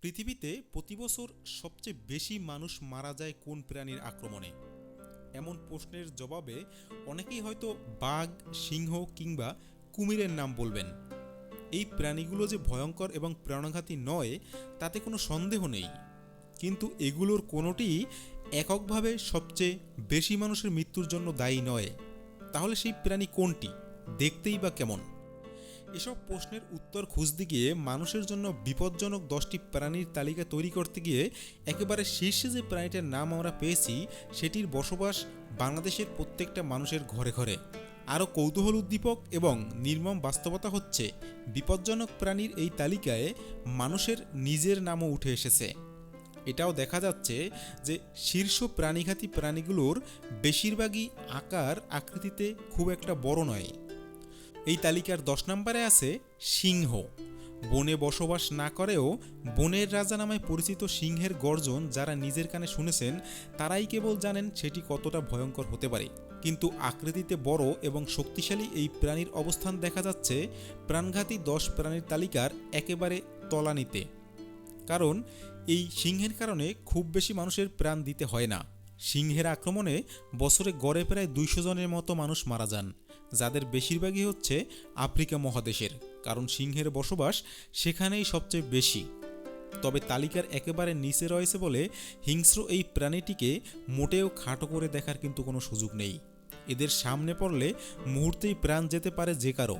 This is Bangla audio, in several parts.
পৃথিবীতে প্রতি বছর সবচেয়ে বেশি মানুষ মারা যায় কোন প্রাণীর আক্রমণে? এমন প্রশ্নের জবাবে অনেকেই হয়তো বাঘ, সিংহ কিংবা কুমিরের নাম বলবেন। এই প্রাণীগুলো যে ভয়ঙ্কর এবং প্রাণঘাতী নয়, তাতে কোনো সন্দেহ নেই। কিন্তু এগুলোর কোনোটিই এককভাবে সবচেয়ে বেশি মানুষের মৃত্যুর জন্য দায়ী নয়। তাহলে সেই প্রাণী কোনটি? দেখতেই বা কেমন? এসব প্রশ্নের উত্তর খুঁজতে গিয়ে মানুষের জন্য বিপজ্জনক দশটি প্রাণীর তালিকা তৈরি করতে গিয়ে একেবারে শীর্ষে যে প্রাণীটার নাম আমরা পেয়েছি, সেটির বসবাস বাংলাদেশের প্রত্যেকটা মানুষের ঘরে ঘরে। আরও কৌতূহল উদ্দীপক এবং নির্মম বাস্তবতা হচ্ছে, বিপজ্জনক প্রাণীর এই তালিকায় মানুষের নিজের নামও উঠে এসেছে। এটাও দেখা যাচ্ছে যে শীর্ষ প্রাণীঘাতী প্রাণীগুলোর বেশিরভাগই আকার আকৃতিতে খুব একটা বড় নয়। এই তালিকার দশ নম্বরে আছে সিংহ। বনে বসবাস না করেও বনের রাজা নামে পরিচিত সিংহের গর্জন যারা নিজের কানে শুনেছেন, তারাই কেবল জানেন সেটি কতটা ভয়ঙ্কর হতে পারে। কিন্তু আকৃতিতে বড় এবং শক্তিশালী এই প্রাণীর অবস্থান দেখা যাচ্ছে প্রাণঘাতী দশ প্রাণীর তালিকার একেবারে তলানিতে। কারণ এই সিংহের কারণে খুব বেশি মানুষের প্রাণ দিতে হয় না। সিংহের আক্রমণে বছরে গড়ে প্রায় দুইশো জনের মতো মানুষ মারা যান। যাদের বেশিরভাগই হচ্ছে আফ্রিকা মহাদেশের, কারণ সিংহের বসবাস সেখানেই সবচেয়ে বেশি। তবে তালিকার একেবারে নিচে রয়েছে বলে হিংস্র এই প্রাণীটিকে মোটেও খাটো করে দেখার কিন্তু কোনো সুযোগ নেই। এদের সামনে পড়লে মুহূর্তেই প্রাণ যেতে পারে যে কারও,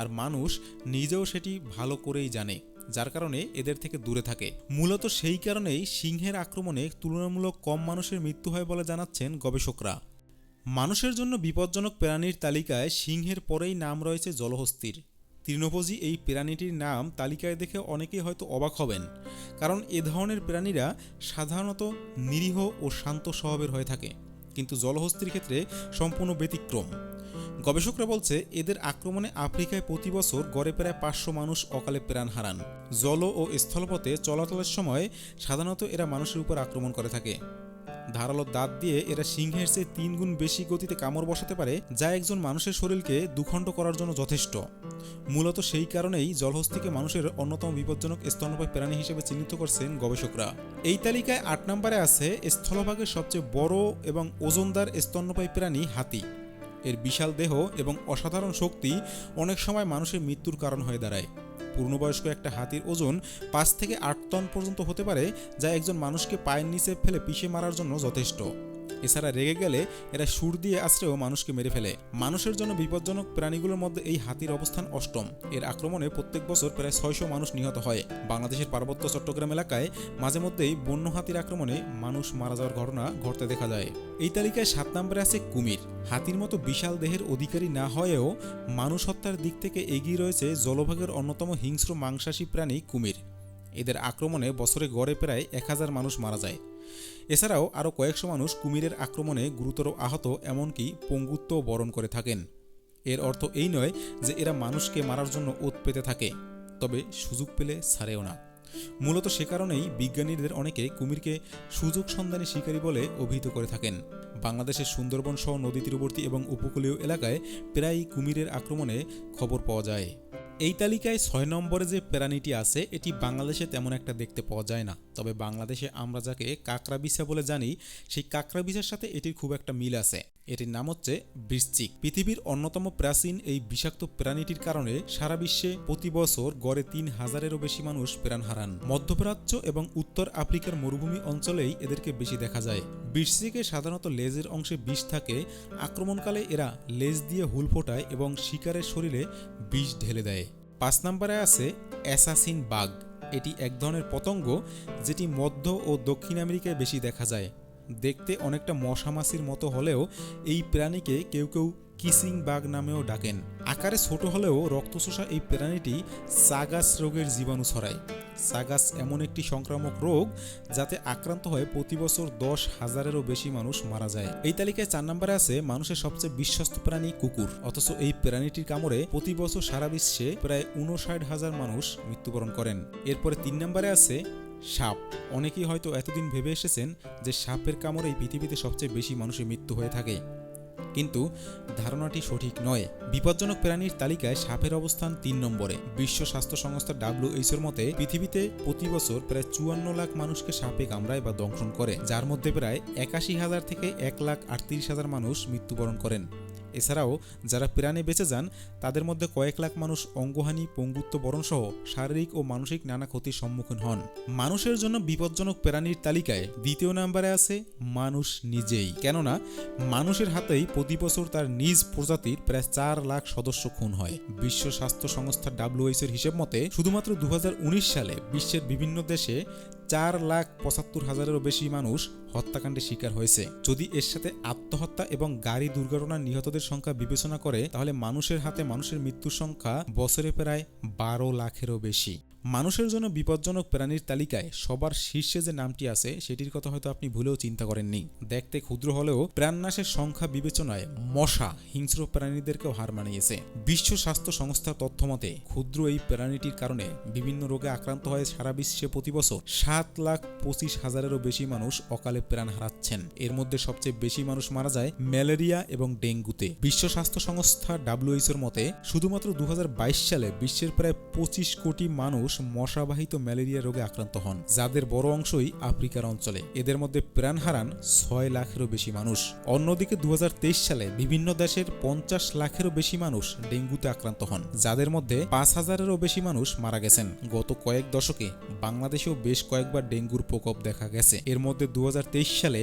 আর মানুষ নিজেও সেটি ভালো করেই জানে, যার কারণে এদের থেকে দূরে থাকে। মূলত সেই কারণেই সিংহের আক্রমণে তুলনামূলক কম মানুষের মৃত্যু হয় বলে জানাচ্ছেন গবেষকরা। মানুষের জন্য বিপজ্জনক প্রাণীর তালিকায় সিংহের পরেই নাম রয়েছে জলহস্তির। তৃণভোজী এই প্রাণীটির নাম তালিকায় দেখে অনেকেই হয়তো অবাক হবেন, কারণ এ ধরনের প্রাণীরা সাধারণত নিরীহ ও শান্ত স্বভাবের হয়ে থাকে, কিন্তু জলহস্তির ক্ষেত্রে সম্পূর্ণ ব্যতিক্রম। গবেষকরা বলছে, এদের আক্রমণে আফ্রিকায় প্রতি বছর গড়ে প্রায় পাঁচশো মানুষ অকালে প্রাণ হারান। জল ও স্থলপথে চলাচলের সময় সাধারণত এরা মানুষের উপর আক্রমণ করে থাকে। ধারালো দাঁত দিয়ে এরা সিংহের চেয়ে তিন গুণ বেশি গতিতে কামড় বসাতে পারে, যা একজন মানুষের শরীরকে দুখণ্ড করার জন্য যথেষ্ট। মূলত সেই কারণেই জলহস্তিকে মানুষের অন্যতম বিপজ্জনক স্তন্যপায়ী প্রাণী হিসেবে চিহ্নিত করছেন গবেষকরা। এই তালিকায় আট নম্বরে আছে স্থলভাগের সবচেয়ে বড় এবং ওজনদার স্তন্যপায়ী প্রাণী হাতি। এর বিশাল দেহ এবং অসাধারণ শক্তি অনেক সময় মানুষের মৃত্যুর কারণ হয়ে দাঁড়ায়। পূর্ণবয়স্ক একটা হাতির ওজন পাঁচ থেকে আট টন পর্যন্ত হতে পারে, যা একজন মানুষকে পায়ের নিচে ফেলে পিষে মারার জন্য যথেষ্ট। এছাড়া রেগে গেলে এরা সুর দিয়ে আশ্রেও মানুষকে মেরে ফেলে। মানুষের জন্য বিপজ্জনক প্রাণীগুলোর মধ্যে এই হাতির অবস্থান অষ্টম। এর আক্রমণে প্রত্যেক বছর প্রায় ছয়শো মানুষ নিহত হয়। বাংলাদেশের পার্বত্য চট্টগ্রাম এলাকায় মাঝে মধ্যেই বন্য হাতির আক্রমণে মানুষ মারা যাওয়ার ঘটনা ঘটতে দেখা যায়। এই তালিকায় সাত নম্বরে আছে কুমির। হাতির মতো বিশাল দেহের অধিকারী না হয়েও মানুষ হত্যার দিক থেকে এগিয়ে রয়েছে জলভাগের অন্যতম হিংস্র মাংসাশী প্রাণী কুমির। এদের আক্রমণে বছরে গড়ে প্রায় এক হাজার মানুষ মারা যায়। এছাড়াও আরও কয়েকশো মানুষ কুমিরের আক্রমণে গুরুতর আহত, এমনকি পঙ্গুত্ব বরণ করে থাকেন। এর অর্থ এই নয় যে এরা মানুষকে মারার জন্য ওত পেতে থাকে, তবে সুযোগ পেলে ছাড়েও না। মূলত সে কারণেই বিজ্ঞানীদের অনেকে কুমিরকে সুযোগ সন্ধানী শিকারী বলে অভিহিত করে থাকেন। বাংলাদেশের সুন্দরবন সহ নদী তীরবর্তী এবং উপকূলীয় এলাকায় প্রায়ই কুমিরের আক্রমণে খবর পাওয়া যায়। এই তালিকায় ছয় নম্বরে যে প্রাণীটি আছে, এটি বাংলাদেশে তেমন একটা দেখতে পাওয়া যায় না। তবে বাংলাদেশে আমরা যাকে কাকরা বিছা বলে জানি, সেই কাকরা বিছার সাথে এটির খুব একটা মিল আছে। এটির নাম হচ্ছে বৃশ্চিক। পৃথিবীর অন্যতম প্রাচীন এই বিষাক্ত প্রাণীটির কারণে সারা বিশ্বে প্রতি বছর গড়ে তিন হাজারেরও বেশি মানুষ প্রাণ হারান। মধ্যপ্রাচ্য এবং উত্তর আফ্রিকার মরুভূমি অঞ্চলেই এদেরকে বেশি দেখা যায়। বৃশ্চিকে সাধারণত লেজের অংশে বিষ থাকে। আক্রমণকালে এরা লেজ দিয়ে হুল ফোটায় এবং শিকারের শরীরে বিষ ঢেলে দেয়। পাঁচ নম্বরে আছে অ্যাসাসিন বাগ। এটি এক ধরনের পতঙ্গ যেটি মধ্য ও দক্ষিণ আমেরিকায় বেশি দেখা যায়। দেখতে অনেকটা মশামাছির মতো হলেও এই প্রাণীকে কেউ কেউ কিসিং বাঘ নামেও ডাকেন। আকারে ছোট হলেও রক্তচোষা এই প্রাণীটি সাগাস রোগের জীবাণু ছড়ায়। সাগাস এমন একটি সংক্রামক রোগ যাতে আক্রান্ত হয়ে প্রতি বছর দশ হাজারেরও বেশি মানুষ মারা যায়। এই তালিকায় চার নম্বরে আছে মানুষের সবচেয়ে বিশ্বস্ত প্রাণী কুকুর। অথচ এই প্রাণীটির কামড়ে প্রতি বছর সারা বিশ্বে প্রায় উনষাট হাজার মানুষ মৃত্যুবরণ করেন। এরপরে তিন নম্বরে আছে সাপ। অনেকেই হয়তো এতদিন ভেবে এসেছেন যে সাপের কামড়েই পৃথিবীতে সবচেয়ে বেশি মানুষের মৃত্যু হয়ে থাকে। কিন্তু ধারণাটি সঠিক নয়। বিপজ্জনক প্রাণীর তালিকায় সাপের অবস্থান তিন নম্বরে। বিশ্ব স্বাস্থ্য সংস্থা ডাব্লিউএইচওর মতে, পৃথিবীতে প্রতি বছর প্রায় চুয়ান্ন লাখ মানুষকে সাপে কামড়ায় বা দংশন করে, যার মধ্যে প্রায় একাশি হাজার থেকে এক লাখ আটত্রিশ হাজার মানুষ মৃত্যুবরণ করেন। এছাড়াও যারা প্রাণে বেঁচে যান, তাদের মধ্যে কয়েক লাখ মানুষ অঙ্গহানি, পঙ্গুত্ব বরণসহ শারীরিক ও মানসিক নানা ক্ষতির সম্মুখীন হন। মানুষের জন্য বিপজ্জনক প্রাণীর তালিকায় দ্বিতীয় নম্বরে আছে মানুষ নিজেই। কেননা, মানুষের হাতেই প্রতি বছর তার নিজ প্রজাতির প্রায় চার লাখ সদস্য খুন হয়। বিশ্ব স্বাস্থ্য সংস্থা ডাব্লিউএইচ এর হিসেব মতে, শুধুমাত্র দু হাজার উনিশ সালে বিশ্বের বিভিন্ন দেশে চার লাখ পঁচাত্তর হাজারেরও বেশি মানুষ হত্যাকাণ্ডের শিকার হয়েছে। যদি এর সাথে আত্মহত্যা এবং গাড়ি দুর্ঘটনার নিহতদের সংখ্যা বিবেচনা করে, তাহলে মানুষের হাতে মানুষের মৃত্যুর সংখ্যা বছরে প্রায় বারো লাখেরও বেশি। মানুষের জন্য বিপজ্জনক প্রাণীর তালিকায় সবার শীর্ষে যে নামটি আছে, সেটির কথা হয়তো আপনি ভুলেও চিন্তা করেননি। দেখতে ক্ষুদ্র হলেও প্রাণনাশের সংখ্যা বিবেচনায় মশা হিংস্র প্রাণীদেরকেও হার মানিয়েছে। বিশ্ব স্বাস্থ্য সংস্থার তথ্য মতে, ক্ষুদ্র এই প্রাণীটির কারণে বিভিন্ন রোগে আক্রান্ত হয়ে সারা বিশ্বে প্রতি বছর সাত লাখ পঁচিশ হাজারেরও বেশি মানুষ অকালে প্রাণ হারাচ্ছেন। এর মধ্যে সবচেয়ে বেশি মানুষ মারা যায় ম্যালেরিয়া এবং ডেঙ্গুতে। বিশ্ব স্বাস্থ্য সংস্থা ডাব্লিউএইচওর মতে, শুধুমাত্র দু হাজার বাইশ সালে বিশ্বের প্রায় পঁচিশ কোটি মানুষ মশাবাহিত ম্যালেরিয়া রোগে আক্রান্ত হন, যাদের বড় অংশই আফ্রিকার অঞ্চলে। এদের মধ্যে প্রাণ হারান ছয় লাখেরও বেশি মানুষ। অন্যদিকে দু হাজার তেইশ সালে বিভিন্ন দেশের পঞ্চাশ লাখেরও বেশি মানুষ ডেঙ্গুতে আক্রান্ত হন, যাদের মধ্যে পাঁচ হাজারেরও বেশি মানুষ মারা গেছেন। গত কয়েক দশকে বাংলাদেশেও বেশ কয়েকবার ডেঙ্গুর প্রকোপ দেখা গেছে। এর মধ্যে দু হাজার তেইশ সালে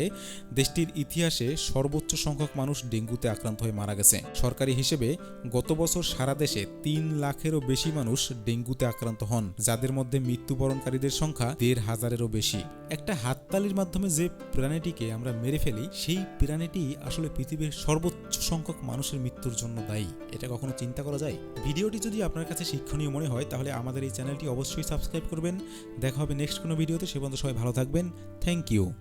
দেশটির ইতিহাসে সর্বোচ্চ সংখ্যক মানুষ ডেঙ্গুতে আক্রান্ত হয়ে মারা গেছে। সরকারি হিসেবে গত বছর সারা দেশে তিন লাখেরও বেশি মানুষ ডেঙ্গুতে আক্রান্ত হন। যাদের মধ্যে মৃত্যুবরণকারীদের সংখ্যা দেড় হাজারেরও বেশি। একটা হাততালির মাধ্যমে যে প্রাণীটিকে আমরা মেরে ফেলি, সেই প্রাণীটি আসলে পৃথিবীর সর্বোচ্চ সংখ্যক মানুষের মৃত্যুর জন্য দায়ী। এটা কখনো চিন্তা করা যায়? ভিডিওটি যদি আপনার কাছে শিক্ষণীয় মনে হয়, তাহলে আমাদের এই চ্যানেলটি অবশ্যই সাবস্ক্রাইব করবেন। দেখা হবে নেক্সট কোনো ভিডিওতে। সে পর্যন্ত সবাই ভালো থাকবেন। Thank you.